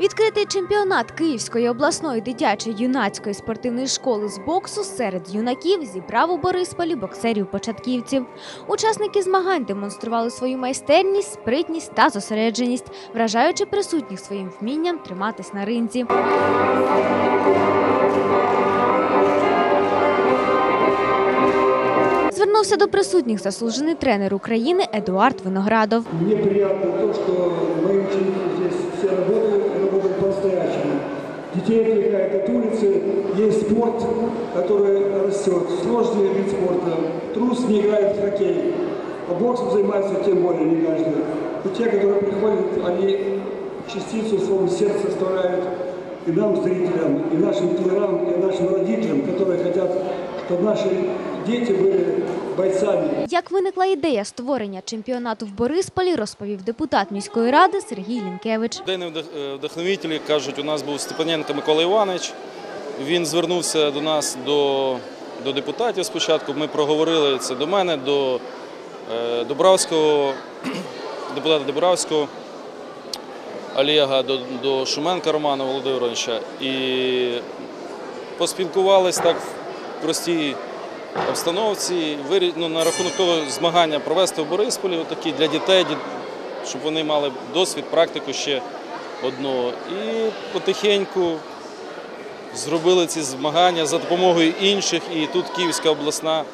Відкритий чемпіонат Київської обласної дитячої юнацької спортивної школи з боксу серед юнаків зібрав у Борисполі боксерів-початківців. Учасники змагань демонстрували свою майстерність, спритність та зосередженість, вражаючи присутніх своїм вмінням триматись на ринзі. Звернувся до присутніх заслужений тренер України Едуард Виноградов. Мне приятно то, что мои ученики здесь Отвлекает от улицы, есть спорт, который растет, сложный вид спорта. Трус не играет в хоккей, а боксом занимается тем более не каждый. И те, которые приходят, они частицу своего сердца оставляют и нам, зрителям, и нашим тренерам, и нашим родителям, которые хотят, чтобы наши дети были бойцами. Як виникла ідея створення чемпіонату в Борисполі, розповів депутат міської ради Сергій Лінкевич. Вдох- е, вдохновителі кажуть, у нас був Степаненко Микола Іванович. Він звернувся до нас до, до депутатів спочатку. Ми проговорили це до мене, до е, Дубравського, депутата Дубравського Олега, до, до Шуменка Романа Володимировича. І поспілкувались так в простій обстановці. Ну, на рахунок того змагання провести в Борисполі такі для дітей, щоб вони мали досвід, практику ще одну. І потихеньку зробили ці змагання за допомогою інших. І тут Київська обласна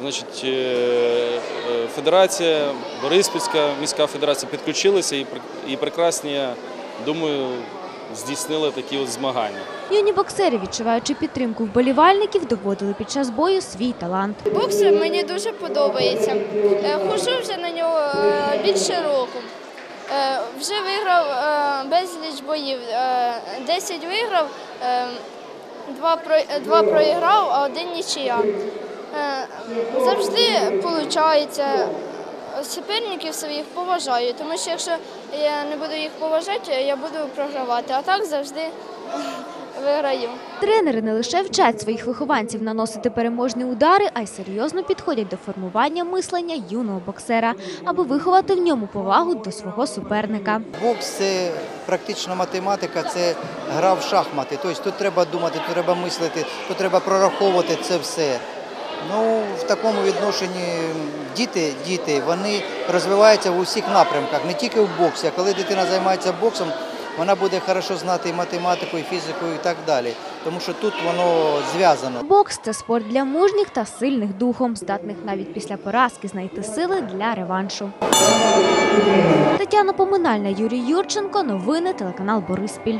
значить, е, е, федерація, Бориспільська міська федерація підключилися і, прекрасні, думаю, здійснили такі от змагання. Юні боксери, відчуваючи підтримку вболівальників, доводили під час бою свій талант. Бокс мені дуже подобається. Е, Ходжу вже на нього е, більше року. Е, Вже виграв безліч боїв. Е, 10 виграв, два два проіграв, а один нічия. Завжди виходить. Суперників своїх поважаю, тому що якщо я не буду їх поважати, я буду програвати. А так завжди виграю. Тренери не лише вчать своїх вихованців наносити переможні удари, а й серйозно підходять до формування мислення юного боксера, аби виховати в ньому повагу до свого суперника. Бокс це практично математика, це гра в шахмати. Тобто тут треба думати, тут треба мислити, тут треба прораховувати це все. Ну, в такому відношенні діти, діти вони розвиваються в усіх напрямках, не тільки в боксі. А коли дитина займається боксом, вона буде хорошо знати і математику, і фізику, і так далі. Тому що тут воно зв'язано. Бокс це спорт для мужніх та сильних духом, здатних навіть після поразки знайти сили для реваншу. Тетяна Поминальна, Юрій Юрченко. Новини телеканал Бориспіль.